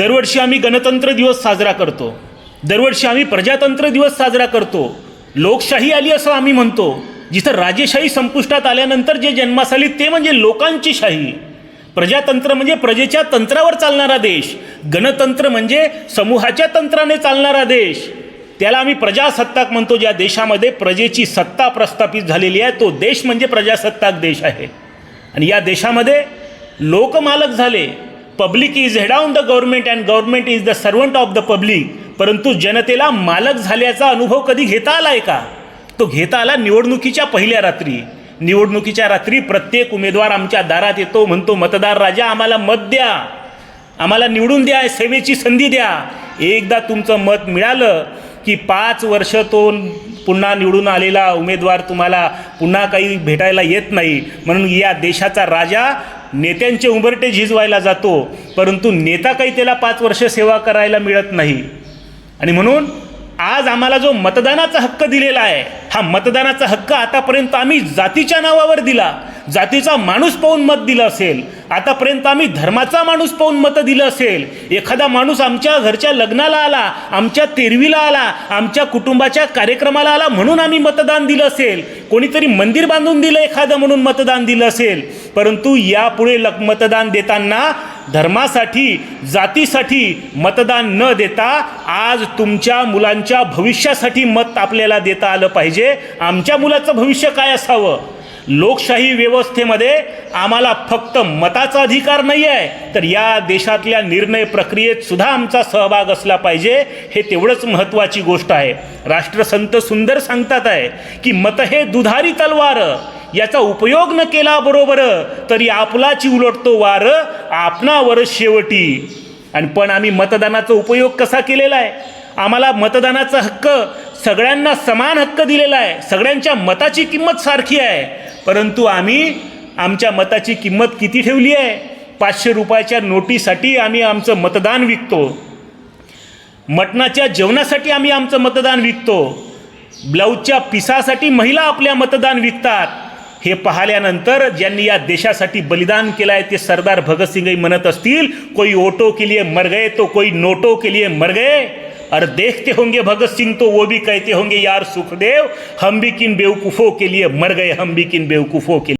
दरवर्षी आम्ही गणतंत्र दिवस साजरा करतो. दरवर्षी आम्ही प्रजातंत्र दिवस साजरा करतो. लोकशाही आली असं आम्ही म्हणतो. जिथं राजेशाही संपुष्टात आल्यानंतर जे जन्मास आली ते म्हणजे लोकांची शाही. प्रजातंत्र म्हणजे प्रजेच्या तंत्रावर चालणारा देश. गणतंत्र म्हणजे समूहाच्या तंत्राने चालणारा देश. त्याला आम्ही प्रजासत्ताक म्हणतो. ज्या देशामध्ये प्रजेची सत्ता प्रस्थापित झालेली आहे तो देश म्हणजे प्रजासत्ताक देश आहे. आणि या देशामध्ये लोकमालक झाले. Public is head on the government and government is the servant of the public परंतु जनतेला मालक झाल्याचा अनुभव कधी घेता आला आहे का? तो घेता आला निवडणुकीच्या पहिल्या रात्री. निवडणुकीच्या रात्री प्रत्येक उमेदवार आमच्या दारात येतो म्हणतो मतदार राजा आम्हाला मत द्या. आम्हाला निवडून द्या सेवेची संधी द्या. एकदा तुमचं मत मिळालं की पाच वर्ष तो पुन्हा निवडून आलेला उमेदवार तुम्हाला पुन्हा काही भेटायला येत नाही. म्हणून या देशाचा राजा नेत्यांचे उंबरटे झिजवायला जातो परंतु नेता काही त्याला पाच वर्ष सेवा करायला मिळत नाही. आणि म्हणून आज आम्हाला जो मतदानाचा हक्क दिलेला आहे हा मतदानाचा हक्क आतापर्यंत आम्ही जातीच्या नावावर दिला. जातीचा माणूस पाहून मत दिलं असेल आतापर्यंत आम्ही धर्माचा माणूस पाहून मतं दिलं असेल एखादा माणूस आमच्या घरच्या लग्नाला आला आमच्या तेरवीला आला आमच्या कुटुंबाच्या कार्यक्रमाला आला म्हणून आम्ही मतदान दिलं असेल कोणीतरी मंदिर बांधून दिलं एखादं म्हणून मतदान दिलं असेल परंतु यापुढे लक मतदान देताना धर्मासाठी जातीसाठी मतदान न देता आज तुमच्या मुलांच्या भविष्यासाठी मत आपल्याला देता आलं पाहिजे. आमच्या मुलाचं भविष्य काय असावं? लोकशाही व्यवस्थेमध्ये आम्हाला फक्त मताचा अधिकार नाही आहे तर या देशातल्या निर्णय प्रक्रियेत सुद्धा आमचा सहभाग असला पाहिजे हे तेवढंच महत्त्वाची गोष्ट आहे. राष्ट्रसंत सुंदर सांगतात आहे की मत हे दुधारी तलवार याचा उपयोग न केला बरोबर तरी आपलाची उलटतो वार आपणावर शेवटी. आणि पण आम्ही मतदानाचा उपयोग कसा केलेला आहे? आम्हाला मतदानाचा हक्क सगळ्यांना समान हक्क दिलेला आहे. सगळ्यांच्या मताची किंमत सारखी आहे. परंतु आम्ही आमच्या मताची किंमत किती ठेवली आहे? पाचशे रुपयाच्या नोटीसाठी आम्ही आमचं मतदान विकतो. मटणाच्या जेवणासाठी आम्ही आमचं मतदान विकतो. ब्लाऊजच्या पिसासाठी महिला आपल्या मतदान विकतात. हे पाहिल्यानंतर ज्यांनी या देशासाठी बलिदान केलं आहे ते सरदार भगतसिंगही म्हणत असतील कोई ओटो के लिए मर गए तो कोई नोटो के लिए मर गए. और देखते होंगे भगत सिंह तो वो भी कहते होंगे यार सुखदेव हम भी किन बेवकूफ़ों के लिए मर गए हम भी किन बेवकूफ़ों के लिए